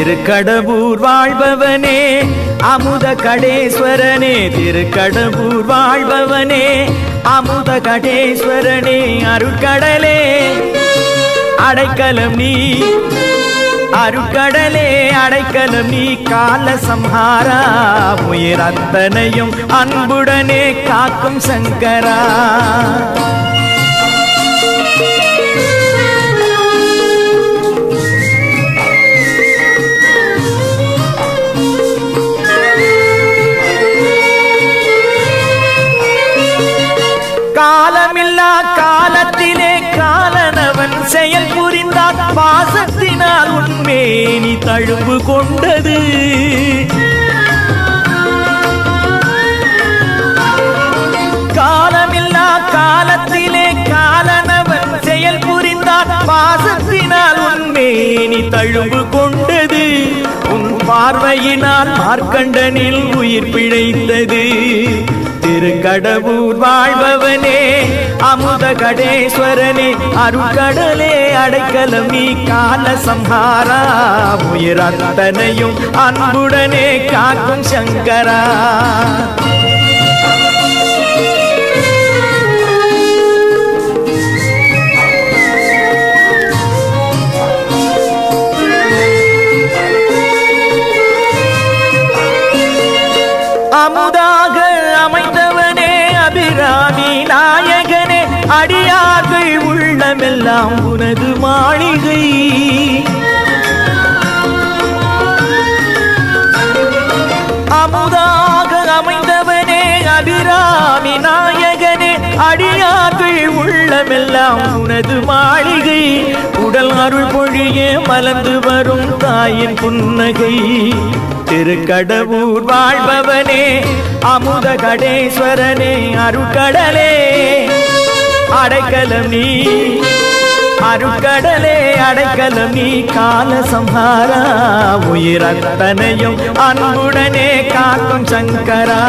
திருக்கடவுர் வாழ்பவனே அமுத கடேஸ்வரனே திருக்கடவுர் வாழ்பவனே அமுத கடேஸ்வரனே அருட்கடலே. அடைக்கலம் நீ அருட்கடலே. அடைக்கலம் நீ கால சம்ஹாரா உயிர் அத்தனையும் அன்புடனே காக்கும் சங்கரா. காலமில்லா காலத்திலே காலனவன் செயல் புரிந்தார். பாசத்தினால் உண்மேனி தழும்பு கொண்டது. காலமில்லா காலத்திலே காலனவன் செயல் புரிந்தார். பாசத்தினால் உண்மேனி தழும்பு கொண்டது. உன் பார்வையினால் மார்க்கண்டனில் உயிர் பிழைத்தது. திருக்கடவுர் வாழ்பவனே அமுத கடேஸ்வரனே அருக்கடலே அடைக்கலம் நீ கால சம்ஹாரா. உயிர் அத்தனையும் அன்புடனே காக்கும் சங்கரா. அமுதாக அபிராமி நாயகனே அடியார்கள் உள்ளமெல்லாம் உனது மாளிகை. அமுதாக அமைந்தவனே அபிராமி நாயகனே அடியார்கள் உள்ளமெல்லாம் உனது மாளிகை. உடல் அருள் பொழிய மலர்ந்து வரும் தாயின் புன்னகை. திருக்கடவுர் வாழ்பவனே அமுத கடேஸ்வரனே அருக்கடலே. அடைக்கலம் நீ அருக்கடலே. அடைக்கலம் நீ கால சம்ஹாரா உயிரத்தனையும் அன்புடனே காக்கும் சங்கரா.